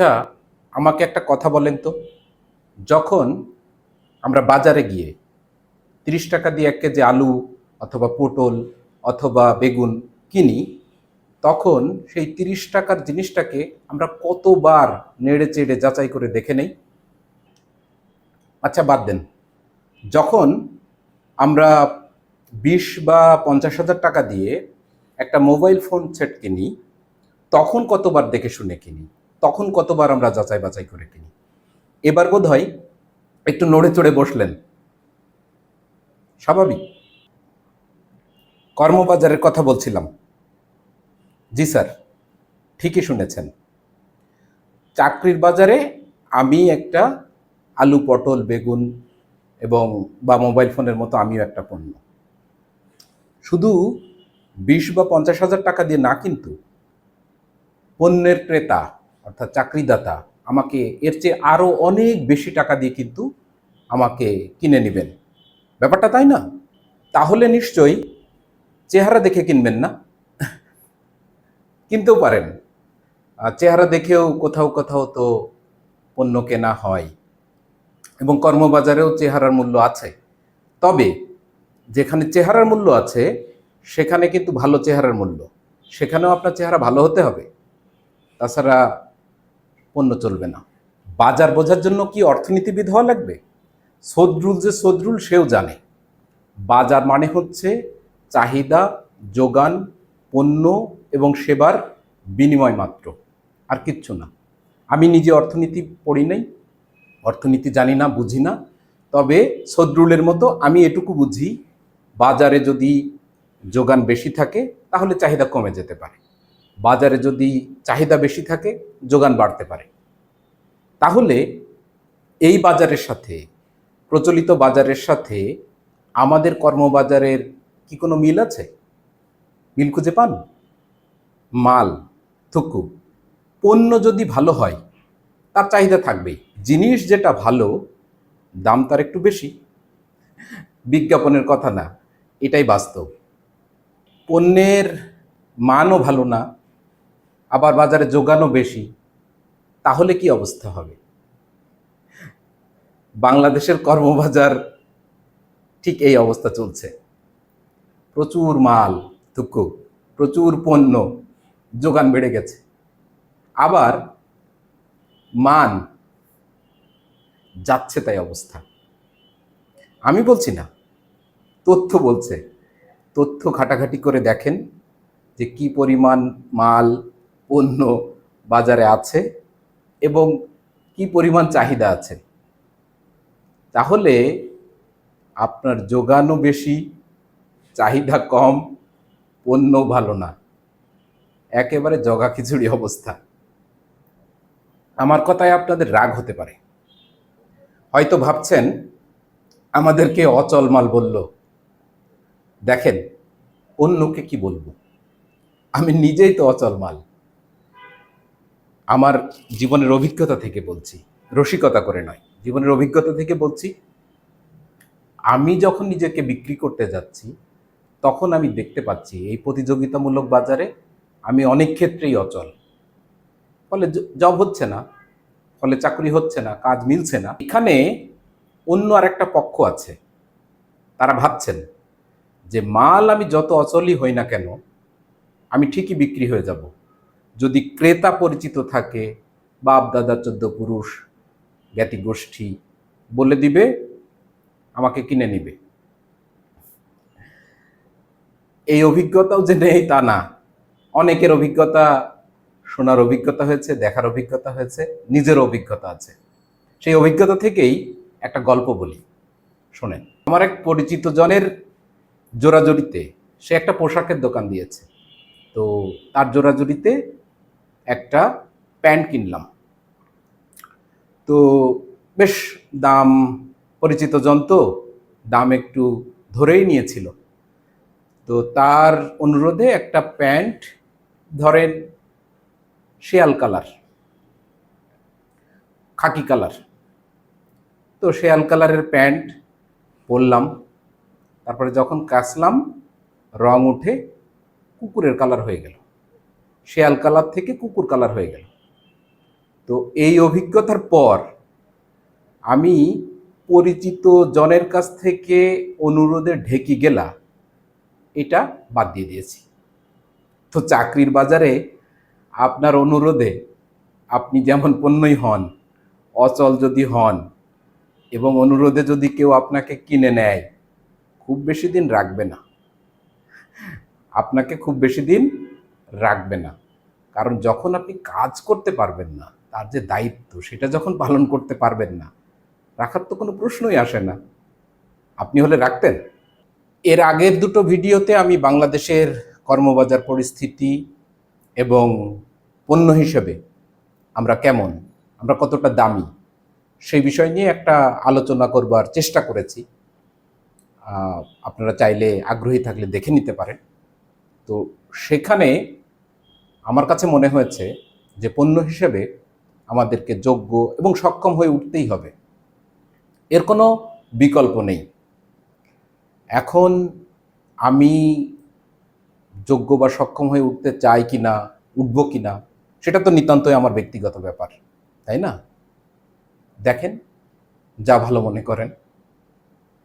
আচ্ছা আমাকে একটা কথা বলেন তো। যখন আমরা বাজারে গিয়ে তিরিশ টাকা দিয়ে এক কেজি আলু অথবা পটল অথবা বেগুন কিনি, তখন সেই তিরিশ টাকার জিনিসটাকে আমরা কতবার নেড়ে চেড়ে যাচাই করে দেখে নেই। আচ্ছা বাদ দেন। যখন আমরা বিশ বা পঞ্চাশ হাজার টাকা দিয়ে একটা মোবাইল ফোন সেট কিনি, তখন কতবার দেখে শুনে কিনি? তখন কতবার আমরা যাচাই বাছাই করে কিনি? এবার বোধ হয় একটু নড়ে চড়ে বসলেন। স্বাভাবিক। কর্মবাজারের কথা বলছিলাম। জি স্যার, ঠিকই শুনেছেন। চাকরির বাজারে আমি একটা আলু, পটল, বেগুন এবং বা মোবাইল ফোনের মতো আমিও একটা পণ্য। শুধু বিশ বা পঞ্চাশ হাজার টাকা দিয়ে না কিন্তু পণ্যের ক্রেতা অর্থাৎ চাকরিদাতা, আমাকে এর চেয়ে আরও অনেক বেশি টাকা দিয়ে কিন্তু আমাকে কিনে নেবেন। ব্যাপারটা তাই না? তাহলে নিশ্চয়ই চেহারা দেখে কিনবেন না। কিনতেও পারেন। চেহারা দেখেও কোথাও কোথাও তো পণ্য কেনা হয় এবং কর্মবাজারেও চেহারার মূল্য আছে। তবে যেখানে চেহারার মূল্য আছে, সেখানে কিন্তু ভালো চেহারার মূল্য। সেখানেও আপনার চেহারা ভালো হতে হবে। তাছাড়া পণ্য চলবে না। বাজার বোঝার জন্য কি অর্থনীতিবিদ হওয়া লাগবে? সদরুল যে সদরুল, সেও জানে। বাজার মানে হচ্ছে চাহিদা, যোগান, পণ্য এবং সেবার বিনিময় মাত্র। আর কিচ্ছু না। আমি নিজে অর্থনীতি পড়ি নাই। অর্থনীতি জানি না, বুঝি না। তবে সদরুলের মতো আমি এটুকু বুঝি, বাজারে যদি যোগান বেশি থাকে, তাহলে চাহিদা কমে যেতে পারে। বাজারে যদি চাহিদা বেশি থাকে, যোগান বাড়তে পারে। তাহলে এই বাজারের সাথে, প্রচলিত বাজারের সাথে আমাদের কর্মবাজারের কি কোনো মিল আছে? মিল খুঁজে পান? মাল, থুকু, পণ্য যদি ভালো হয়, তার চাহিদা থাকবেই। জিনিস যেটা ভালো, দাম তার একটু বেশি। বিজ্ঞাপনের কথা না, এটাই বাস্তব। পণ্যের মানও ভালো না আবার বাজারে যোগানও বেশি, তাহলে কি অবস্থা হবে? বাংলাদেশের কর্মবাজার ঠিক এই অবস্থা চলছে। প্রচুর মাল থুকু প্রচুর পণ্য, যোগান বেড়ে গেছে। আবার মান যাচ্ছে তাই অবস্থা। আমি বলছি না, তথ্য বলছে। তথ্য ঘাটাঘাটি করে দেখেন যে কি পরিমাণ মাল পণ্য বাজারে আছে এবং কি পরিমাণ চাহিদা আছে? তাহলে আপনার যোগানও বেশি, চাহিদা কম, পণ্য ভালো না। একেবারে জগা খিচুড়ি অবস্থা। আমার কথায় আপনাদের রাগ হতে পারে। হয়তো ভাবছেন, আমাদেরকে অচল মাল বলল। দেখেন, অন্যকে কি বলব? আমি নিজেই তো অচল মাল। আমার জীবনের অভিজ্ঞতা থেকে বলছি, রসিকতা করে নয়, জীবনের অভিজ্ঞতা থেকে বলছি, আমি যখন নিজেকে বিক্রি করতে যাচ্ছি, তখন আমি দেখতে পাচ্ছি এই প্রতিযোগিতামূলক বাজারে আমি অনেক ক্ষেত্রেই অচল। ফলে জব হচ্ছে না, ফলে চাকরি হচ্ছে না, কাজ মিলছে না। এখানে অন্য আর একটা পক্ষ আছে, তারা ভাবছেন যে মাল আমি যত অচলই হই না কেন, আমি ঠিকই বিক্রি হয়ে যাব। যদি ক্রেতা পরিচিত থাকে, বাপ, দাদা, চোদ্দ পুরুষ, জ্ঞাতি গোষ্ঠী, বলে দিবে, আমাকে কিনে নিবে। এই অভিজ্ঞতাও যে নেই তা না। অনেকের অভিজ্ঞতা, শোনার অভিজ্ঞতা হয়েছে, দেখার অভিজ্ঞতা হয়েছে, নিজের অভিজ্ঞতা আছে। সেই অভিজ্ঞতা থেকেই একটা গল্প বলি। শোনেন, আমার এক পরিচিত জনের জোড়াজড়িতে সে একটা পোশাকের দোকান দিয়েছে। তো তার জোড়াজড়িতে একটা প্যান্ট কিনলাম। তো বেশ দাম পরিচিত যন্ত্র, দাম একটু ধরেই নিয়েছিল। তো তার অনুরোধে একটা প্যান্ট, ধরেন শেয়াল কালার, খাকি কালার। তো শেয়াল কালারের প্যান্ট পরলাম। তারপরে যখন কাচলাম, রং উঠে কুকুরের কালার হয়ে গেল। শেয়াল কালার থেকে কুকুর কালার হয়ে গেল। তো এই অভিজ্ঞতার পর আমি পরিচিত জনের কাছ থেকে অনুরোধে ঢেকি গেলা, এটা বাদ দিয়ে দিয়েছি। তো চাকরির বাজারে আপনার অনুরোধে আপনি যেমন পণ্যই হন, অচল যদি হন এবং অনুরোধে যদি কেউ আপনাকে কিনে নেয়, খুব বেশি দিন রাখবে না। আপনাকে খুব বেশি দিন রাখবে না। কারণ যখন আপনি কাজ করতে পারবেন না, তার যে দায়িত্ব সেটা যখন পালন করতে পারবেন না, রাখার তো কোনো প্রশ্নই আসে না। আপনি হলে রাখতেন। এর আগের দুটো ভিডিওতে আমি বাংলাদেশের কর্মবাজার পরিস্থিতি এবং পণ্য হিসেবে আমরা কেমন, আমরা কতটা দামি, সেই বিষয় নিয়ে একটা আলোচনা করবার চেষ্টা করেছি। আপনারা চাইলে আগ্রহী থাকলে দেখে নিতে পারেন। তো সেখানে আমার কাছে মনে হয়েছে যে পণ্য হিসেবে আমাদেরকে যোগ্য এবং সক্ষম হয়ে উঠতেই হবে। এর কোনো বিকল্প নেই। এখন আমি যোগ্য বা সক্ষম হয়ে উঠতে চাই কি না, উঠবো কি না, সেটা তো নিতান্তই আমার ব্যক্তিগত ব্যাপার, তাই না? দেখেন, যা ভালো মনে করেন।